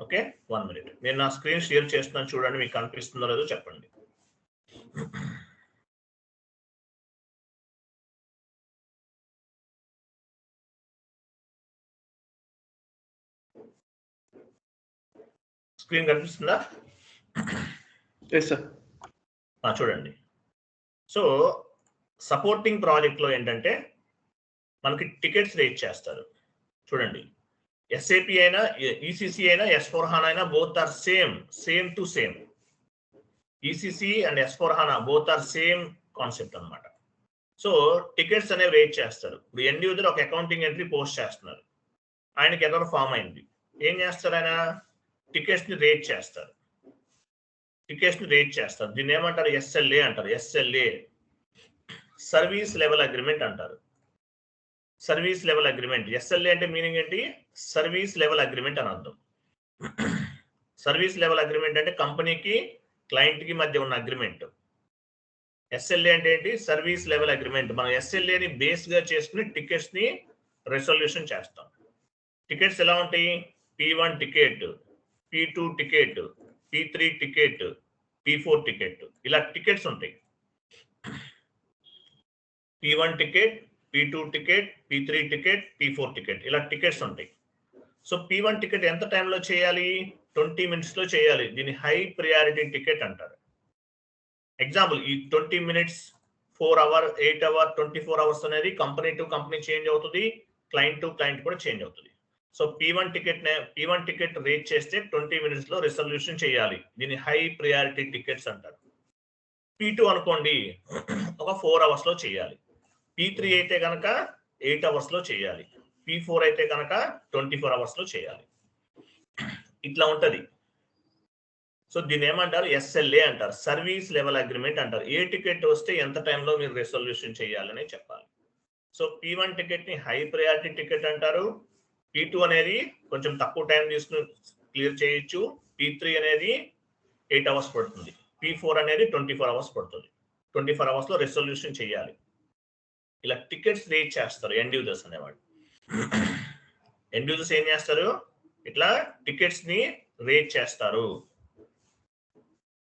Okay? One minute. నేను నా screen share చేస్తున్నాను చూడండి మీకు కనిపిస్తుందో లేదో చెప్పండి. స్క్రీన్ కనిపిస్తుందా? సార్ చూడండి. సో సపోర్టింగ్ ప్రాజెక్ట్లో ఏంటంటే మనకి టికెట్స్ రేట్ చేస్తారు. చూడండి. ఎస్ఏపి అయినా ఈసీసీ అయినా ఎస్ ఫోర్ హానా అయినా both are same same to same ECC and S four HANA both are same concept అనమాట సో టికెట్స్ అనేవి రేట్ చేస్తారు. ఇప్పుడు ఎండ్ యూజర్ ఒక అకౌంటింగ్ ఎంట్రీ పోస్ట్ చేస్తున్నారు. ఆయనకి ఎదో ఫామ్ అయింది. ఏం చేస్తారు ఆయన? టికెట్స్ని రేట్ చేస్తారు. టికెట్స్ని రేట్ చేస్తారు. దీన్ని ఏమంటారు? ఎస్ఎల్ఏ అంటారు. ఎస్ఎల్ఏ సర్వీస్ లెవెల్ అగ్రిమెంట్ అంటారు. Service level agreement. ఎస్ఎల్ఏ అంటే మీనింగ్ ఏంటి? సర్వీస్ లెవెల్ అగ్రిమెంట్ అని అర్థం. సర్వీస్ లెవెల్ అగ్రిమెంట్ అంటే కంపెనీకి క్లయింట్కి మధ్య ఉన్న అగ్రిమెంట్. ఎస్ఎల్ఏ అంటే ఏంటి? Service level agreement. మనం ఎస్ఎల్ఏని బేస్గా చేసుకుని టికెట్స్ని రెసల్యూషన్ చేస్తాం. టికెట్స్ ఎలా ఉంటాయి? P one ticket P two ticket P three ticket P four ticket. ఇలా టికెట్స్ ఉంటాయి. P one ticket P two ticket P three ticket P four ticket ఇలా టికెట్స్ ఉంటాయి. సో పి వన్ టికెట్ ఎంత టైంలో చేయాలి? Twenty మినిట్స్లో చేయాలి. దీన్ని హై ప్రియారిటీ టికెట్ అంటారు. ఎగ్జాంపుల్ ఈ twenty minutes four hour eight hour twenty four hours అనేది కంపెనీ టు కంపెనీ చేంజ్ అవుతుంది. క్లయింట్ టు క్లయింట్ కూడా చేంజ్ అవుతుంది. So P one ticket P one ticket rate చేస్తే ట్వంటీ మినిట్స్లో రిజల్యూషన్ చేయాలి. దీన్ని హై ప్రియారిటీ టికెట్స్ అంటారు. పి టూ అనుకోండి ఒక ఫోర్ అవర్స్లో చేయాలి. పీ త్రీ అయితే కనుక ఎయిట్ అవర్స్లో చేయాలి. పి ఫోర్ అయితే కనుక ట్వంటీ ఫోర్ అవర్స్లో చేయాలి. ఇట్లా ఉంటది. సో దీన్ని ఏమంటారు? ఎస్ఎల్ఏ అంటారు. సర్వీస్ లెవెల్ అగ్రిమెంట్ అంటారు. ఏ టికెట్ వస్తే ఎంత టైంలో మీరు రెసల్యూషన్ చేయాలని చెప్పాలి. సో పి వన్ టికెట్ని హై ప్రయారిటీ టికెట్ అంటారు. పి టూ అనేది కొంచెం తక్కువ టైం తీసుకుని క్లియర్ చేయొచ్చు. పీ త్రీ అనేది ఎయిట్ అవర్స్ పడుతుంది. పీ ఫోర్ అనేది ట్వంటీ ఫోర్ అవర్స్ పడుతుంది. ట్వంటీ ఫోర్ అవర్స్లో చేయాలి. ఇలా టికెట్స్ రేట్ చేస్తారు ఎండ్ యూజర్స్ అనేవాడు ఎండ్ యూజర్స్ ఏం చేస్తారు? ఇట్లా టికెట్స్ని రేట్ చేస్తారు.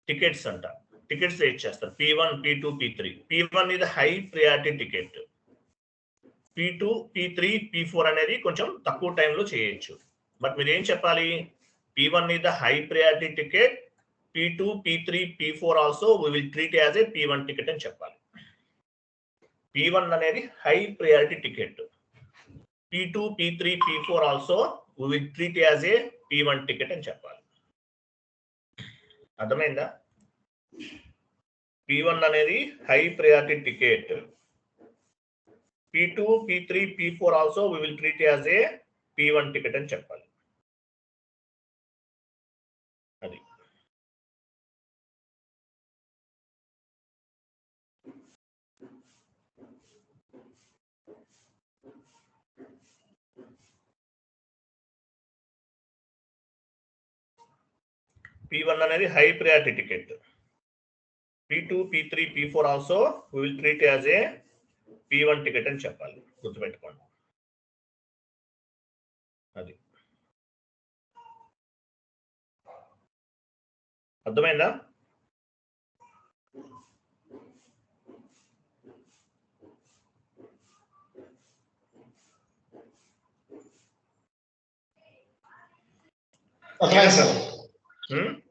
టికెట్స్ అంట. టికెట్స్ రేట్ చేస్తారు. P one P two P three P one ఇది high priority ticket P two P three P four అనేది కొంచెం తక్కువ టైంలో చేయొచ్చు. బట్ మీరు ఏం చెప్పాలి? పి వన్ ఇది high priority ticket P two P three P four also we will treat as a P one ticket అని చెప్పాలి. పి వన్ అనేది high priority ticket P two P three P four also with will treat as a P one ticket అని చెప్పాలి. అర్థమైందా? P one అనేది high priority ticket P two P three P four also we will treat as a P one ticket అని చెప్పాలి అది P one అనేది high priority ticket P two P three P four also will treat as a P one ticket అని చెప్పాలి. గుర్తుపెట్టుకోండి. అది. అర్థమైందా? అర్థమైంది సార్.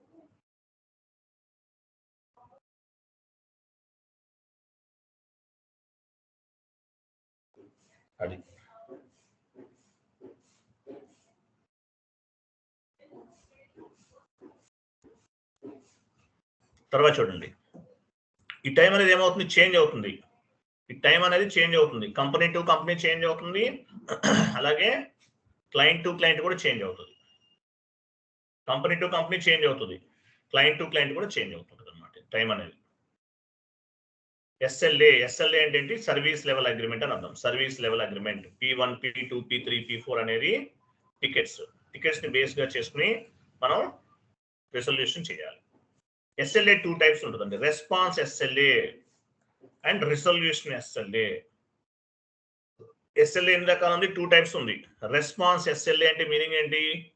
అది. తర్వాత చూడండి. ఈ టైం అనేది ఏమవుతుంది? చేంజ్ అవుతుంది. ఈ టైం అనేది చేంజ్ అవుతుంది. కంపెనీ టు కంపెనీ చేంజ్ అవుతుంది. అలాగే క్లయింట్ టు క్లయింట్ కూడా చేంజ్ అవుతుంది. కంపెనీ టు కంపెనీ చేంజ్ అవుతుంది. క్లయింట్ టు క్లయింట్ కూడా చేంజ్ అవుతుంది అనమాట టైం అనేది. ఎస్ఎల్ఏ ఎస్ఎల్ఏ అంటే ఏంటి? సర్వీస్ లెవెల్ అగ్రిమెంట్ అని అర్థం. Service level agreement P one P two P three P four అనేది టికెట్స్ టికెట్స్ని బేస్గా చేసుకుని మనం రెసల్యూషన్ చేయాలి. ఎస్ఎల్ఏ టూ టైప్స్ ఉంటుందండి. Response SLA and resolution SLA SLA ఎన్ని రకాలు ఉంది? టూ టైప్స్ ఉంది. రెస్పాన్స్ ఎస్ఎల్ఏ అంటే మీనింగ్ ఏంటి?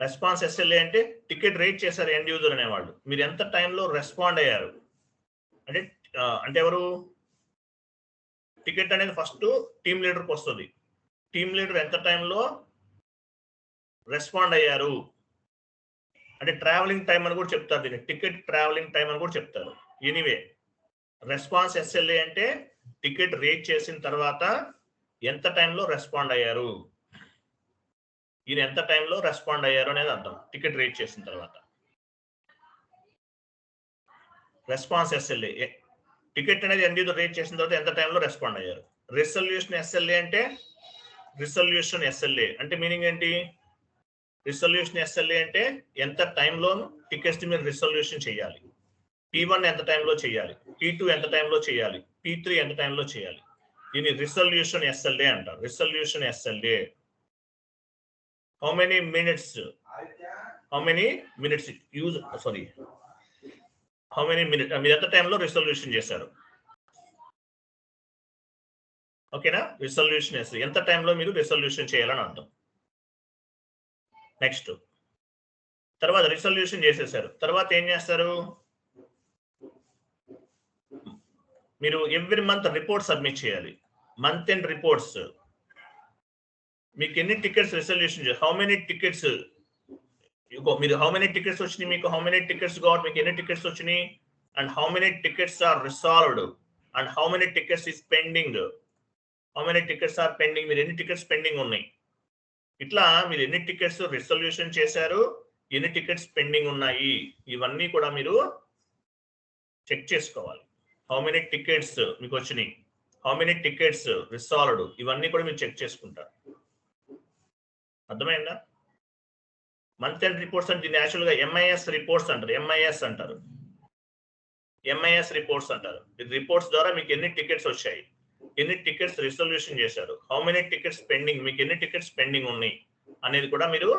రెస్పాన్స్ ఎస్ఎల్ఏ అంటే టికెట్ రేట్ చేశారు ఎండ్ యూజర్ అనేవాళ్ళు. మీరు ఎంత టైంలో రెస్పాండ్ అయ్యారు? అంటే అంటే ఎవరు? టికెట్ అనేది ఫస్ట్ టీమ్ లీడర్కి వస్తుంది. టీమ్ లీడర్ ఎంత టైంలో రెస్పాండ్ అయ్యారు? అంటే ట్రావెలింగ్ టైం అని కూడా చెప్తారు దీన్ని. టికెట్ ట్రావెలింగ్ టైం అని కూడా చెప్తారు. ఎనీవే రెస్పాన్స్ ఎస్ఎల్ఏ అంటే టికెట్ రేట్ చేసిన తర్వాత ఎంత టైంలో రెస్పాండ్ అయ్యారు? ఈయన ఎంత టైంలో రెస్పాండ్ అయ్యారు అనేది అర్థం. టికెట్ రేట్ చేసిన తర్వాత. రెస్పాన్స్ ఎస్ఎల్ఏ టికెట్ అనేది ఎన్డీతో రేట్ చేసిన తర్వాత ఎంత టైంలో రెస్పాండ్ అయ్యారు? రిసల్యూషన్ ఎస్ఎల్ఏ అంటే రిసల్యూషన్ ఎస్ఎల్ఏ అంటే మీనింగ్ ఏంటి? రిసల్యూషన్ ఎస్ఎల్ఏ అంటే ఎంత టైంలో టికెట్స్ మీరు రిసల్యూషన్ చేయాలి. పీ వన్ ఎంత టైంలో చేయాలి? పీ టూ ఎంత టైంలో చేయాలి? పీ త్రీ ఎంత టైంలో చేయాలి? దీన్ని రిసల్యూషన్ ఎస్ఎల్ఏ అంటారు. Resolution SLA how many minutes how many minutes use sorry how many minute మీరు ఎంత టైంలో రిసల్యూషన్ చేశారు. ఓకేనా రిసల్యూషన్ చేస్తారు ఎంత టైంలో మీరు రిసల్యూషన్ చేయాలని అంటాం నెక్స్ట్ తర్వాత రిసల్యూషన్ చేసేసారు. తర్వాత ఏం చేస్తారు? మీరు ఎవ్రీ మంత్ రిపోర్ట్ సబ్మిట్ చేయాలి. మంత్ అండ్ రిపోర్ట్స్ మీకు ఎన్ని tickets resolution how many tickets మీరు హౌ మెనీ టికెట్స్ వచ్చినాయి మీకు? హౌ మెనీ టికెట్స్ కావాలి మీకు ఎన్ని టికెట్స్ వచ్చినాయి? And how many tickets are resolved and how many tickets is pending how many tickets are pending మీరు ఎన్ని టికెట్స్ పెండింగ్ ఉన్నాయి? ఇట్లా మీరు ఎన్ని టికెట్స్ రిసల్యూషన్ చేశారు? ఎన్ని టికెట్స్ పెండింగ్ ఉన్నాయి? ఇవన్నీ కూడా మీరు చెక్ చేసుకోవాలి. హౌ మెనీ టికెట్స్ మీకు వచ్చినాయి? హౌ మెనీ టికెట్స్ రిసాల్వ్డ్ ఇవన్నీ కూడా మీరు చెక్ చేసుకుంటారు. అర్థమైందా? మంత్ ఎండ్ రిపోర్ట్స్ అంటే దీన్ని యాక్చువల్గా ఎంఐఎస్ రిపోర్ట్స్ అంటారు. ఎంఐఎస్ అంటారు. ఎంఐఎస్ రిపోర్ట్స్ అంటారు. రిపోర్ట్స్ ద్వారా మీకు ఎన్ని టికెట్స్ వచ్చాయి? ఎన్ని టికెట్స్ రిజల్యూషన్ చేశారు? హౌ మెనీ టికెట్స్ పెండింగ్ మీకు ఎన్ని టికెట్స్ పెండింగ్ ఉన్నాయి? అనేది కూడా మీరు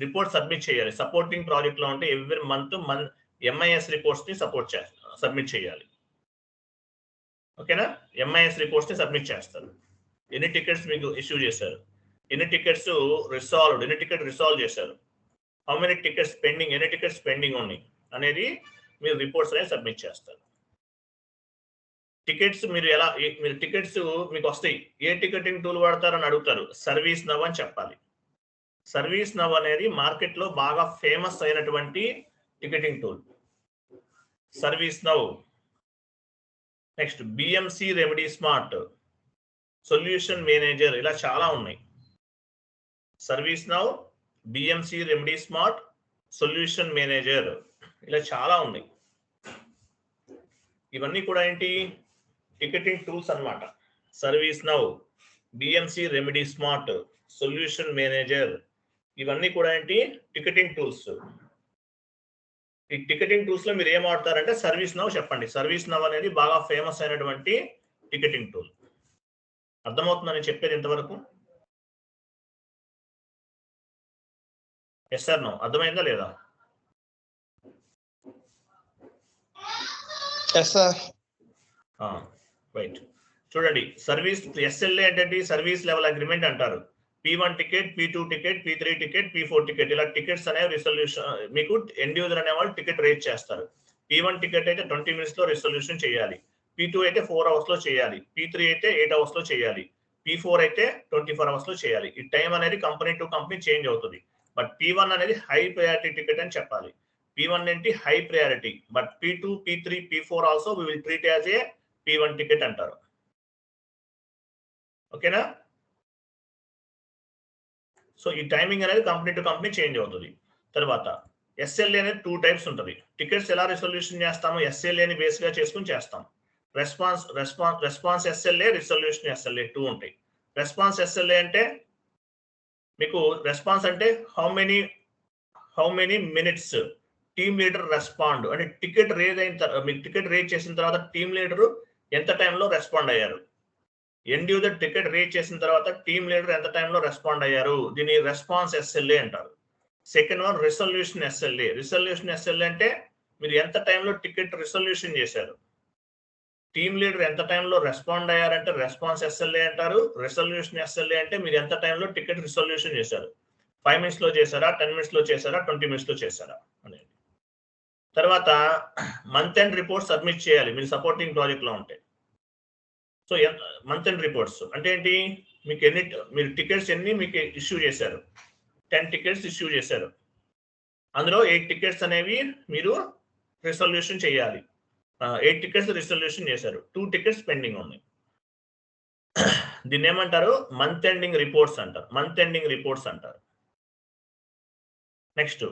రిపోర్ట్ సబ్మిట్ చేయాలి. సపోర్టింగ్ ప్రాజెక్ట్లో ఉంటే ఎవ్రీ మంత్ మన్ ఎంఐఎస్ రిపోర్ట్స్ని సపోర్ట్ చే సబ్మిట్ చేయాలి. ఓకేనా? ఎంఐఎస్ రిపోర్ట్స్ని సబ్మిట్ చేస్తారు. ఎన్ని టికెట్స్ మీకు ఇష్యూ చేశారు? ఎన్ని టికెట్స్ రిసాల్వ్డ్ ఎన్ని టికెట్ రిసాల్వ్ చేశారు? హౌ మెనీ టికెట్స్ పెండింగ్ ఎన్ని టికెట్స్ పెండింగ్ ఉన్నాయి? అనేది మీరు రిపోర్ట్స్ అనేది సబ్మిట్ చేస్తారు. టికెట్స్ మీరు ఎలా మీరు టికెట్స్ మీకు వస్తాయి. ఏ టికెటింగ్ టూల్ వాడతారని అడుగుతారు. సర్వీస్ నవ్ అని చెప్పాలి. సర్వీస్ నవ్ అనేది మార్కెట్లో బాగా ఫేమస్ అయినటువంటి ticketing tool ServiceNow next BMC Remedy smart solution manager ఇలా చాలా ఉన్నాయి. ServiceNow BMC Remedy smart solution manager ఇలా చాలా ఉన్నాయి ఇవన్నీ కూడా ఏంటి? టికెటింగ్ టూల్స్ అన్నమాట. ServiceNow BMC Remedy smart solution manager ఇవన్నీ కూడా ఏంటి? టికెటింగ్ టూల్స్ ఈ టికెటింగ్ టూల్స్లో మీరు ఏం వాడతారంటే సర్వీస్ నవ్ చెప్పండి. సర్వీస్ నవ్ అనేది బాగా ఫేమస్ అయినటువంటి టికెటింగ్ టూల్ అర్థమవుతుందని చెప్పేది ఇంతవరకు? ఎస్ సార్ నో అర్థమైందా లేదా? ఎస్ సార్ రైట్ చూడండి సర్వీస్ ఎస్ఎల్ఏ అంటే సర్వీస్ లెవెల్ అగ్రిమెంట్ అంటారు. P one ticket P two ticket P three ticket P four ticket ఇలా టికెట్స్ అనేవి రిసొల్యూషన్ మీకు ఎండ్ యూజర్ అనేవాళ్ళు టికెట్ రేట్ చేస్తారు. పి వన్ టికెట్ అయితే ట్వంటీ మినిట్స్లో రిసొల్యూషన్ చేయాలి. పి టూ అయితే ఫోర్ అవర్స్లో చేయాలి. పి త్రీ అయితే ఎయిట్ అవర్స్లో చేయాలి. పి ఫోర్ అయితే ట్వంటీ ఫోర్ అవర్స్లో చేయాలి. ఈ టైం అనేది కంపెనీ టు కంపెనీ చేంజ్ అవుతుంది. బట్ పీ వన్ అనేది హై ప్రయారిటీ టికెట్ అని చెప్పాలి. పి వన్ ఏంటి? High priority but P two P three P four also we will treat as a P one ticket అంటారు. ఓకేనా so ఈ timing అనేది company to company change అవుతుంది. తర్వాత ఎస్ఎల్ఏ అనేది టూ టైప్స్ ఉంటుంది. టికెట్స్ ఎలా రిసొల్యూషన్ చేస్తాము? ఎస్ఎల్ఏని బేస్గా చేసుకుని చేస్తాం. Response response response SLA resolution SLA two ఉంటాయి. రెస్పాన్స్ ఎస్ఎల్ఏ అంటే మీకు రెస్పాన్స్ అంటే how many how many minutes team leader respond అంటే టికెట్ రేజ్ అయిన తర్వాత మీకు టికెట్ రేజ్ చేసిన తర్వాత టీమ్ లీడర్ ఎంత టైంలో రెస్పాండ్ అయ్యారు? ఎండ్ యూజర్ టికెట్ రేజ్ చేసిన తర్వాత టీమ్ లీడర్ ఎంత టైంలో రెస్పాండ్ అయ్యారు? దీని రెస్పాన్స్ ఎస్ఎల్ఏ అంటారు. Second one resolution SLA resolution SLA అంటే మీరు ఎంత టైంలో టికెట్ రిసొల్యూషన్ చేశారు? టీమ్ లీడర్ ఎంత టైంలో రెస్పాండ్ అయ్యారంటే రెస్పాన్స్ ఎస్ఎల్ఏ అంటారు రిసల్యూషన్ ఎస్ఎల్ఏ అంటే మీరు ఎంత టైంలో టికెట్ రిసొల్యూషన్ చేశారు? ఫైవ్ మినిట్స్లో చేశారా టెన్ మినిట్స్లో చేశారా ట్వంటీ మినిట్స్లో చేశారా అనేది. తర్వాత మంత్ ఎండ్ రిపోర్ట్ సబ్మిట్ చేయాలి మీరు సపోర్టింగ్ ప్రాజెక్ట్లో ఉంటే. సో మంత్ ఎండ్ రిపోర్ట్స్ అంటే ఏంటి? మీకు ఎన్ని మీరు టికెట్స్ ఎన్ని మీకు ఇష్యూ చేశారు? టెన్ టికెట్స్ ఇష్యూ చేశారు. అందులో ఎయిట్ టికెట్స్ అనేవి మీరు రిసల్యూషన్ చేయాలి. ఎయిట్ టికెట్స్ రిసల్యూషన్ చేశారు. టూ టికెట్స్ పెండింగ్ ఉన్నాయి దీన్ని ఏమంటారు? మంత్ ఎండింగ్ రిపోర్ట్స్ అంటారు. మంత్ ఎండింగ్ రిపోర్ట్స్ అంటారు. Next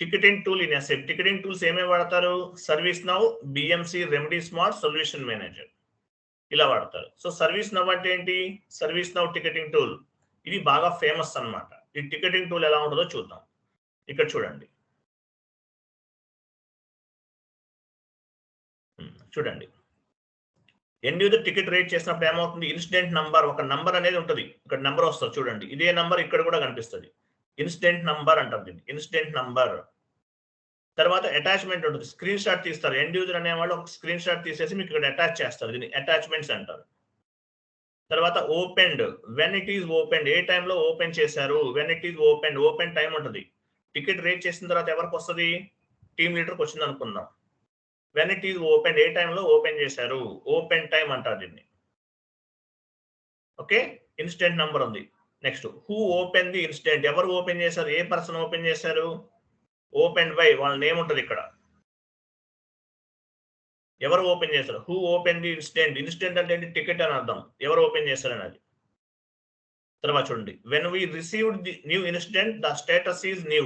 ticketing tool in SAP ticketing tools ఏమేమి వాడతారు? ServiceNow BMC Remedy smart solution manager ఇలా వాడతారు. సో సర్వీస్ నవ్ అంటే ఏంటి? సర్వీస్ నవ్ టికెటింగ్ టూల్ ఇది బాగా ఫేమస్ అన్నమాట. ఈ టికెటింగ్ టూల్ ఎలా ఉంటుందో చూద్దాం. ఇక్కడ చూడండి. చూడండి. ఎండ్ యూజర్ టికెట్ రేట్ చేసినప్పుడు ఏమవుతుంది? ఇన్సిడెంట్ నంబర్ ఒక నంబర్ అనేది ఉంటుంది. ఇక్కడ నంబర్ వస్తుంది చూడండి. ఇదే నంబర్ ఇక్కడ కూడా కనిపిస్తుంది. ఇన్సిడెంట్ నంబర్ అంటారు దీన్ని. ఇన్సిడెంట్ నంబర్ తర్వాత అటాచ్మెంట్ ఉంటుంది. స్క్రీన్ షాట్ తీస్తారు. ఎండ్ యూజర్ అనేవాళ్ళు ఒక స్క్రీన్ షాట్ తీసేసి మీకు ఇక్కడ అటాచ్ చేస్తారు. దీన్ని అటాచ్మెంట్స్ అంటారు. తర్వాత opened when it is open ఏ టైంలో ఓపెన్ చేశారు? When it is open open time ఉంటుంది. టికెట్ రేట్ చేసిన తర్వాత ఎవరికి వస్తుంది? టీమ్ లీడర్కి వచ్చింది అనుకుందాం వెన్ ఇట్ ఈజ్ ఓపెన్ ఏ టైంలో ఓపెన్ చేశారు? ఓపెన్ టైం అంటారు దీన్ని. ఓకే ఇన్స్టెంట్ నంబర్ ఉంది. Next who open the instant ఎవరు ఓపెన్ చేశారు? ఏ పర్సన్ ఓపెన్ చేశారు? ఓపెన్ బై వాళ్ళ నేమ్ ఉంటుంది ఇక్కడ. ఎవరు ఓపెన్ చేశారు? Who open the instant instant అంటే ఏంటి? టికెట్ అని అర్థం. ఎవరు ఓపెన్ చేశారని అది తర్వాత చూడండి. When we received the new incident the status is new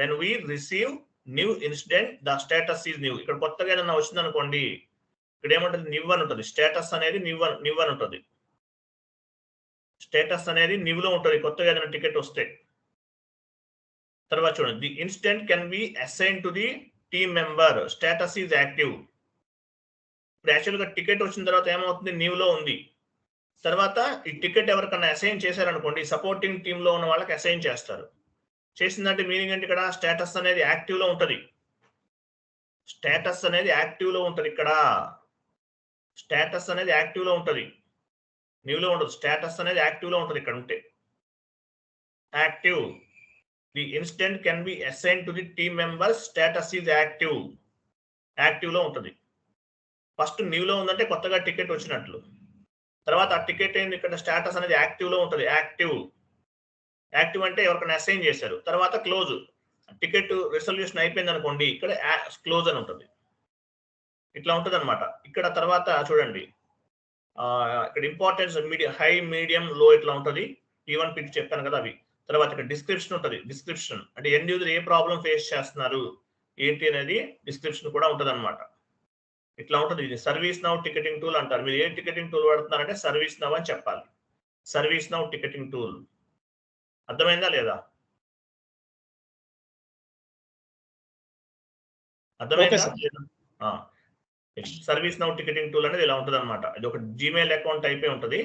when we receive new incident the status is new ఇక్కడ కొత్తగా ఏదైనా వచ్చింది అనుకోండి ఇక్కడ ఏమంటుంది నివ్ అని ఉంటుంది. స్టేటస్ అనేది నివ్ నివ్ అని ఉంటుంది. స్టేటస్ అనేది నివ్లో ఉంటుంది. కొత్తగా ఏదైనా టికెట్ వస్తే. తర్వాత చూడండి. The instant can be assign to the team member status is active ఇప్పుడు యాక్చువల్గా టికెట్ వచ్చిన తర్వాత ఏమవుతుంది? న్యూలో ఉంది. తర్వాత ఈ టికెట్ ఎవరికన్నా అసైన్ చేశారనుకోండి సపోర్టింగ్ టీంలో ఉన్న వాళ్ళకి అసైన్ చేస్తారు. చేసిందంటే మీనింగ్ అంటే ఇక్కడ? స్టేటస్ అనేది యాక్టివ్లో ఉంటది. స్టేటస్ అనేది యాక్టివ్లో ఉంటది ఇక్కడ. స్టేటస్ అనేది యాక్టివ్లో ఉంటది. న్యూ లో ఉండదు. స్టేటస్ అనేది యాక్టివ్లో ఉంటది ఇక్కడ ఉంటే. Active the instant can be assign to the team members status is active యాక్టివ్లో ఉంటది. ఫస్ట్ న్యూ లో ఉందంటే కొత్తగా టికెట్ వచ్చినట్లు. తర్వాత ఆ టికెట్ ఏంది ఇక్కడ? స్టేటస్ అనేది యాక్టివ్లో ఉంటది. యాక్టివ్ యాక్టివ్ అంటే ఎవరికైనా అసైన్ చేశారు. తర్వాత క్లోజ్ టికెట్ రిజల్యూషన్ అయిపోయింది అనుకోండి ఇక్కడ క్లోజ్ అని ఉంటుంది. ఇట్లా ఉంటుంది అనమాట ఇక్కడ తర్వాత చూడండి. ఇక్కడ ఇంపార్టెన్స్ మీడియం హై మీడియం లో ఇట్లా ఉంటుంది. ఈవెన్ పిక్ చెప్పాను కదా అవి. తర్వాత ఇక్కడ డిస్క్రిప్షన్ ఉంటుంది. డిస్క్రిప్షన్ అంటే ఎండ్ యూజర్ ఏ ప్రాబ్లం ఫేస్ చేస్తున్నారు? ఏంటి అనేది డిస్క్రిప్షన్ కూడా ఉంటుంది అనమాట ఇట్లా ఉంటుంది. ఇది సర్వీస్ నౌ టికెటింగ్ టూల్ అంటారు. మీరు ఏ టికెటింగ్ టూల్ వాడుతున్నారంటే సర్వీస్ నవ్ అని చెప్పాలి. సర్వీస్ నౌ టికెటింగ్ టూల్ అర్థమైందా లేదా? అర్థమైందా? సర్వీస్ నౌ టికెటింగ్ టూల్ అనేది ఇలా ఉంటుంది అనమాట ఇది ఒక జీమెయిల్ అకౌంట్ అయిపోయి ఉంటుంది.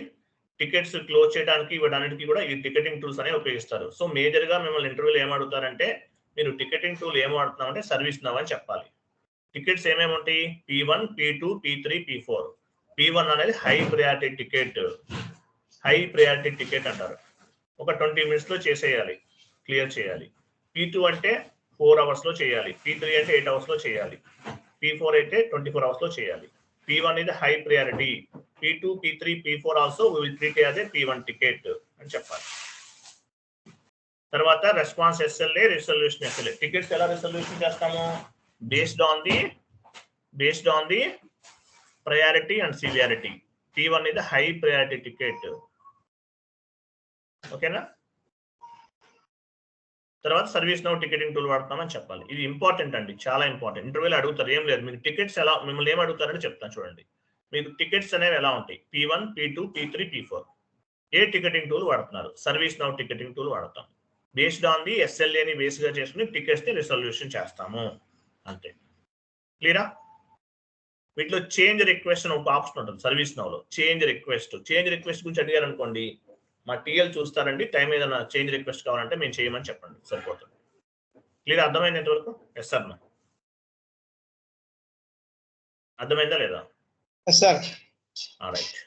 టికెట్స్ క్లోజ్ చేయడానికి ఇవ్వడానికి కూడా ఈ టికెటింగ్ టూల్స్ అనేవి ఉపయోగిస్తారు. సో మేజర్గా మిమ్మల్ని ఇంటర్వ్యూలో ఏం అడుగుతారంటే మీరు టికెటింగ్ టూల్ ఏం వాడుతున్నామంటే సర్వీస్ నవ్ అని చెప్పాలి. టికెట్స్ ఏమేమి ఉంటాయి? P one P two P three P four P one అనేది high priority ticket. High priority ticket అంటారు. ఒక ట్వంటీ మినిట్స్లో చేసేయాలి. క్లియర్ చేయాలి. పీ టూ అంటే ఫోర్ అవర్స్లో చేయాలి. పీ త్రీ అంటే ఎయిట్ అవర్స్లో చేయాలి. పీ ఫోర్ అయితే ట్వంటీ ఫోర్ అవర్స్లో చేయాలి. పీ వన్ ఇది high priority P two P three P four also will treat as a P one ticket అని చెప్పాలి. తర్వాత response SLA resolution SLA tickets ఎలా రిజల్యూషన్ చేస్తాము? Based on the based on the priority and severity P one ఇది high priority ticket ఓకేనా? తర్వాత service now ticketing tool వాడుతున్నామని చెప్పాలి. ఇది ఇంపార్టెంట్ అండి చాలా ఇంపార్టెంట్. ఇంటర్వ్యూలో అడుగుతారు ఏం లేదు. మీకు టికెట్స్ ఎలా మిమ్మల్ని ఏం అడుగుతారని చెప్తాను చూడండి. మీకు టికెట్స్ అనేవి ఎలా ఉంటాయి? P one P two P three P four ఏ టికెటింగ్ టూల్ వాడుతున్నారు? సర్వీస్ నౌ టికెటింగ్ టూల్ వాడతాం. బేస్డ్ ఆన్ ది ఎస్ఎల్ఏని బేస్గా చేసుకుని టికెట్స్ని రిజల్యూషన్ చేస్తాము. అంతే. క్లియరా? వీటిలో చేంజ్ రిక్వెస్ట్ అని ఒక ఆప్షన్ ఉంటుంది సర్వీస్ నౌలో. చేంజ్ రిక్వెస్ట్ చేంజ్ రిక్వెస్ట్ గురించి అడిగారు అనుకోండి మా టీఎల్ చూస్తారండి. టైం ఏదైనా చేంజ్ రిక్వెస్ట్ కావాలంటే మేము చేయమని చెప్పండి. సరిపోతుంది క్లియర్ అర్థమైంది ఎంతవరకు ఎస్ సార్ అర్థమైందా లేదా? Sir right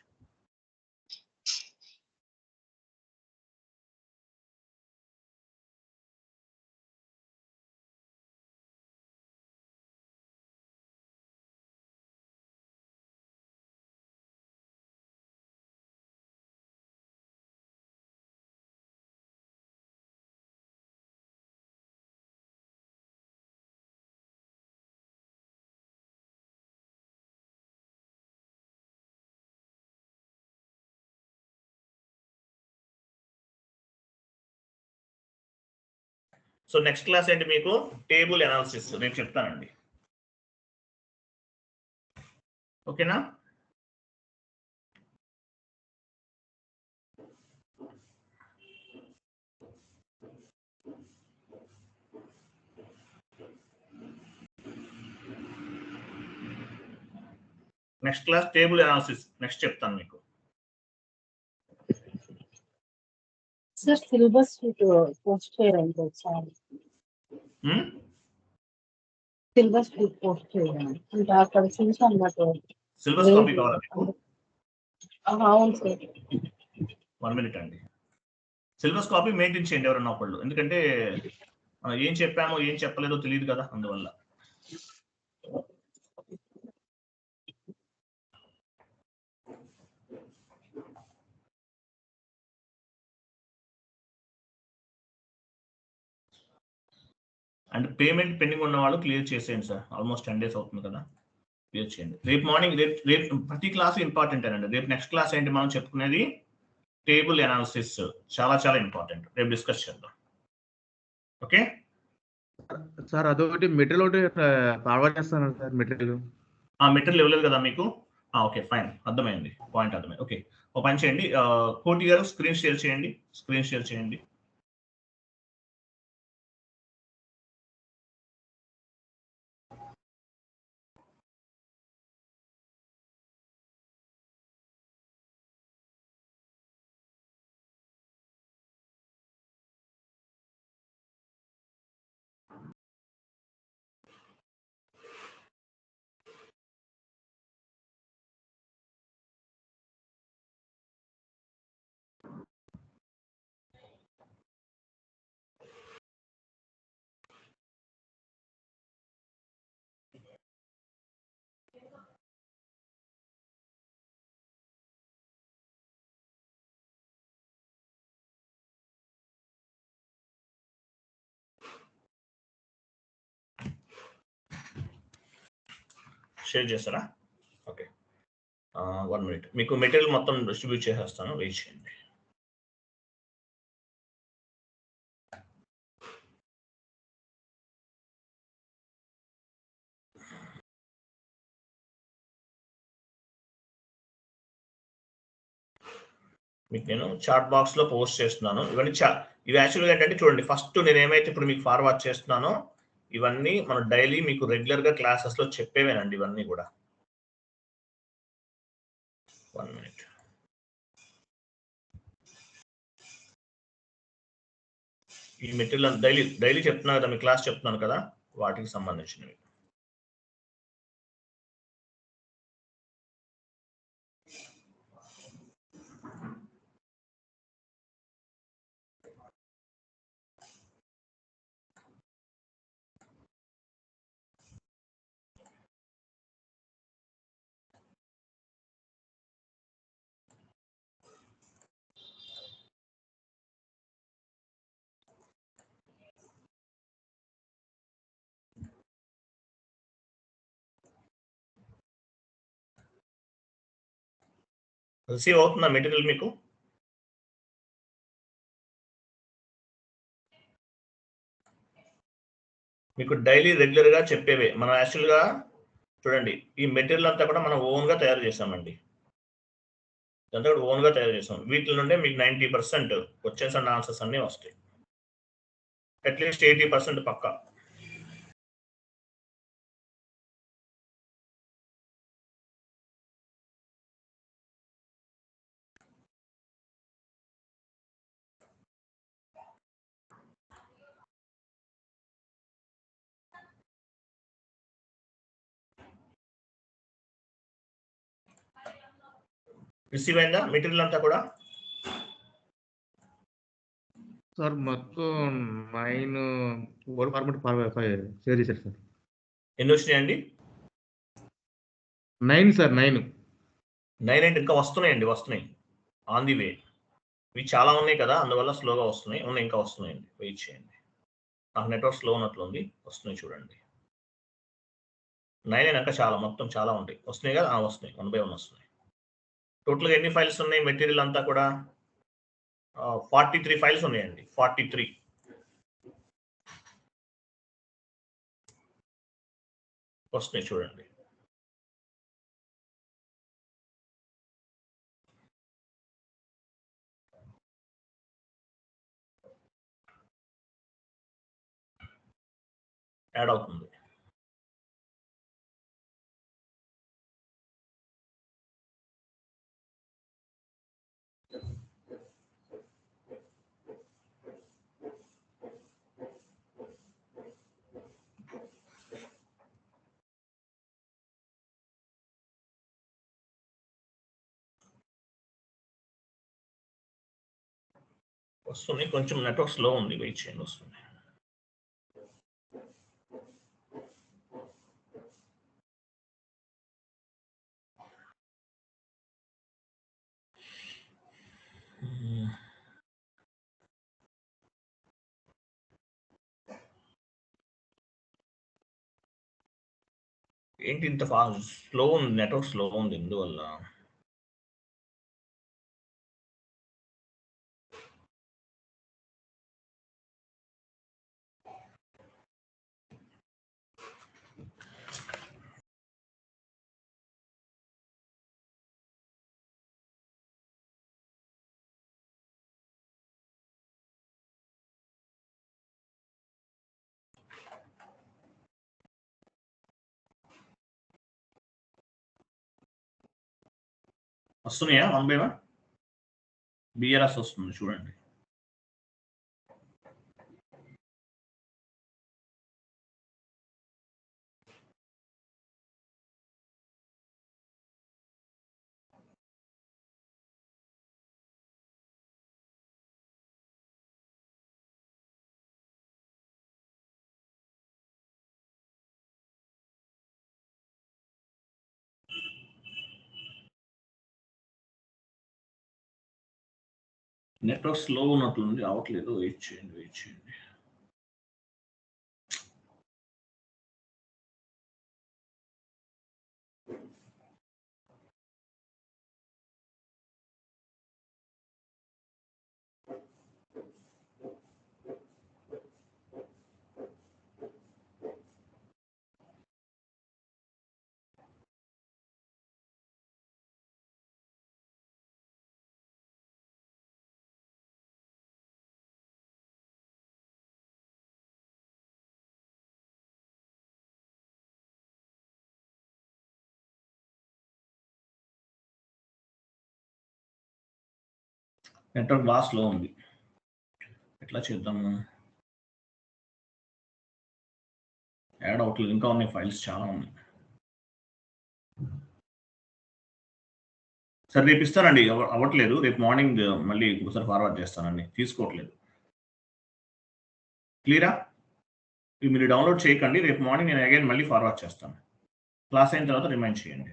so next class ఏంటి మీకు? Table analysis. రేపు చెప్తానండి. ఓకేనా? Next class table analysis. Next చెప్తాను మీకు. సార్ సిలబస్ పోస్ట్ చేయండి ఒకసారి సిలబస్ పోస్ట్ చేయండి అక్కడ చూసాను నాకు సిలబస్ కాపీ కావాలా మీకు ఆహా, అవును సార్ వన్ మినిట్ అండి. సిలబస్ కాపీ మెయింటైన్ చేయండి ఎవరన్నా ఒకళ్ళు. ఎందుకంటే ఏం చెప్పామో ఏం చెప్పలేదో తెలియదు కదా అందువల్ల. అండ్ పేమెంట్ పెండింగ్ ఉన్న వాళ్ళు క్లియర్ చేసేయండి సార్ ఆల్మోస్ట్ టెన్ డేస్ అవుతుంది కదా. క్లియర్ చేయండి. రేపు మార్నింగ్ రేపు రేపు ప్రతి క్లాస్ ఇంపార్టెంట్ అండి. రేపు నెక్స్ట్ క్లాస్ ఏంటి మనం చెప్పుకునేది? టేబుల్ అనాలిసిస్ చాలా చాలా ఇంపార్టెంట్ రేపు డిస్కస్ చేద్దాం. ఓకే సార్ అదొకటి మెటీరియల్ ఒకటి ఫార్వర్డ్ చేస్తాను సార్ మెటీరియల్ ఆ మెటీరియల్ ఇవ్వలేదు కదా మీకు? ఓకే ఫైన్ అర్థమైంది. పాయింట్ అర్థమైంది. ఓకే ఒక పని చేయండి. కోటి గారు స్క్రీన్ షేర్ చేయండి. స్క్రీన్ షేర్ చేయండి. షేర్ చేస్తారా? ఓకే. One minute. మీకు మెటీరియల్ మొత్తం డిస్ట్రిబ్యూట్ చేసేస్తాను. వెయిట్ చేయండి. మీకు నేను చాట్ బాక్స్లో పోస్ట్ చేస్తున్నాను. ఇవన్నీ చా ఇవి యాక్చువల్గా ఏంటంటే చూడండి ఫస్ట్ నేను ఏమైతే ఇప్పుడు మీకు ఫార్వర్డ్ చేస్తున్నానో ఇవన్నీ మనం డైలీ మీకు రెగ్యులర్గా క్లాసెస్లో చెప్పేవేనండి ఇవన్నీ కూడా. One minute. ఈ మెటీరియల్ డైలీ డైలీ చెప్తున్నాను కదా మీ క్లాస్ చెప్తున్నాను కదా వాటికి సంబంధించినవి. రిసీవ్ అవుతుందా మెటీరియల్ మీకు? మీకు డైలీ రెగ్యులర్గా చెప్పేవే. మనం యాక్చువల్గా చూడండి ఈ మెటీరియల్ అంతా కూడా మనం ఓన్గా తయారు చేసామండి ఇదంతా కూడా ఓన్గా తయారు చేసాం వీటి నుండే మీకు ninety percent questions and answers అన్నీ వస్తాయి. అట్లీస్ట్ ఎయిటీ పర్సెంట్ పక్కా. రిసీవ్ అయిందా? మెటీరియల్ అంతా కూడా? సార్ మొత్తం నైన్ వర్డ్ ఫార్మెట్ షేర్ చేశారు సార్. ఎన్ని వచ్చినాయండి? నైన్ సార్ నైన్ నైన్ అంటే ఇంకా వస్తున్నాయండి వస్తున్నాయి. ఆన్ ది వే ఇవి చాలా ఉన్నాయి కదా అందువల్ల స్లోగా వస్తున్నాయి. ఉన్నాయి ఇంకా వస్తున్నాయండి. వెయిట్ చేయండి. నాకు నెట్వర్క్ స్లో ఉన్నట్లుంది వస్తున్నాయి చూడండి. నైన్ అయినాక చాలా మొత్తం చాలా ఉంటాయి. వస్తున్నాయి కదా? వస్తున్నాయి. వన్ బై వన్ వస్తున్నాయి. టోటల్గా ఎన్ని ఫైల్స్ ఉన్నాయి? మెటీరియల్ అంతా కూడా ఫార్టీ త్రీ ఫైల్స్ ఉన్నాయండి. Forty three. వస్తున్నాయి చూడండి. యాడ్ అవుతుంది. వస్తుంది కొంచెం నెట్వర్క్ స్లో ఉంది వెయిట్ చేయండి వస్తుంది ఏంటి ఇంత ఫాస్ట్ స్లో ఉంది నెట్వర్క్ స్లో ఉంది ఎందువల్ల? వస్తున్నాయా? One by one? బిఆర్ఎస్ వస్తుంది చూడండి. నెట్వర్క్ స్లో ఉన్నట్లుంది అవట్లేదు వెయిట్ చేయండి వెయిట్ చేయండి. నెట్వర్క్ బాగా స్లో ఉంది. ఎట్లా చేద్దాము? యాడ్ అవ్వట్లేదు ఇంకా ఉన్నాయి ఫైల్స్ చాలా ఉన్నాయి. సరే రేపు ఇస్తానండి అవ- అవ్వట్లేదు. రేపు మార్నింగ్ మళ్ళీ ఒకసారి ఫార్వర్డ్ చేస్తానండి. తీసుకోవట్లేదు. క్లియరా? ఇవి మీరు డౌన్లోడ్ చేయకండి. రేపు మార్నింగ్ నేను అగైన్ మళ్ళీ ఫార్వర్డ్ చేస్తాను. క్లాస్ అయిన తర్వాత రిమైండ్ చేయండి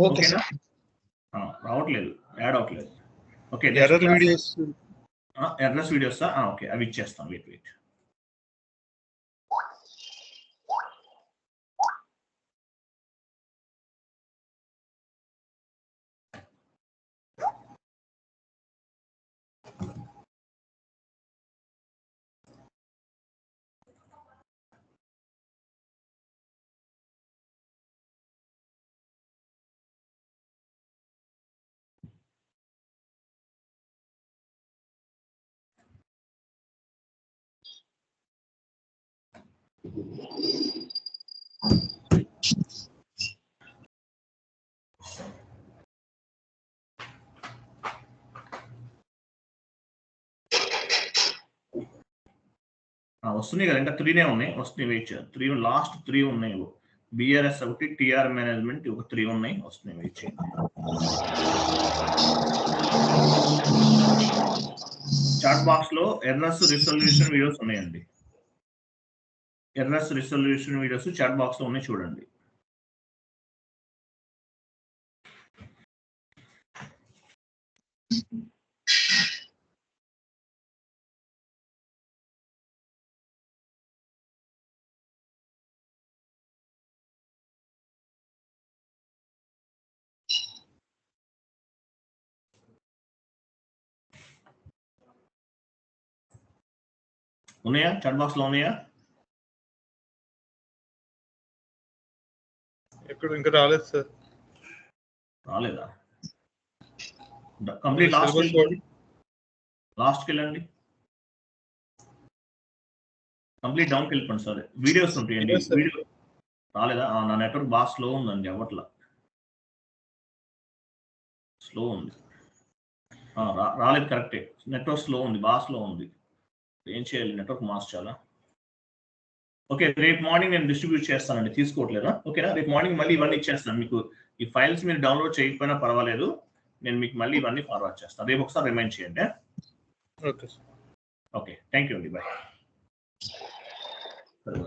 ఓకేనా? రావట్లేదు. యాడ్ అవ్వట్లేదు okay error videos errors videos okay అవి ఇచ్చేస్తాం వెయిట్ వెయిట్ వస్తున్నాయి కదా ఇంకా త్రీనే ఉన్నాయి. వస్తున్నాయి వెయిట్ చేయాలి త్రీ లాస్ట్ త్రీ ఉన్నాయి బిఆర్ఎస్ ఒకటి టిఆర్ మేనేజ్మెంట్ ఒక త్రీ ఉన్నాయి వస్తున్నాయి వెయిట్ చేయండి చాట్ బాక్స్లో ఎర్రస్ రిసొల్యూషన్ వీడియోస్ ఉన్నాయండి. ఎర్రస్ రిసొల్యూషన్ వీడియోస్ చాట్ బాక్స్లో ఉన్నాయి చూడండి. ఉన్నాయా? చాట్ బాక్స్లో ఉన్నాయా? ఇక్కడ ఇంకా రాలేదు సార్. రాలేదా? కంప్లీట్ లాస్ట్ లాస్ట్కి వెళ్ళండి. కంప్లీట్ డౌన్కి వెళ్ళిపోండి సార్. వీడియోస్ ఉంటాయండి. వీడియో రాలేదా? నా నెట్వర్క్ బాగా స్లో ఉందండి అవ్వట్లా. స్లో ఉంది. రాలేదు కరెక్టే. నెట్వర్క్ స్లో ఉంది బాగా స్లో ఉంది. ఏం చేయాలి? నెట్వర్క్ మార్చాలా? ఓకే రేపు మార్నింగ్ నేను డిస్ట్రిబ్యూట్ చేస్తానండి. తీసుకోవట్లేదా? ఓకేనా? రేపు మార్నింగ్ మళ్ళీ ఇవన్నీ ఇచ్చేస్తాను మీకు. ఈ ఫైల్స్ మీరు డౌన్లోడ్ చేయకపోయినా పర్వాలేదు. నేను మీకు మళ్ళీ ఇవన్నీ ఫార్వర్డ్ చేస్తాను. రేపు ఒకసారి రిమైండ్ చేయండి okay sir. Okay thank you అండి. బాయ్. సరే,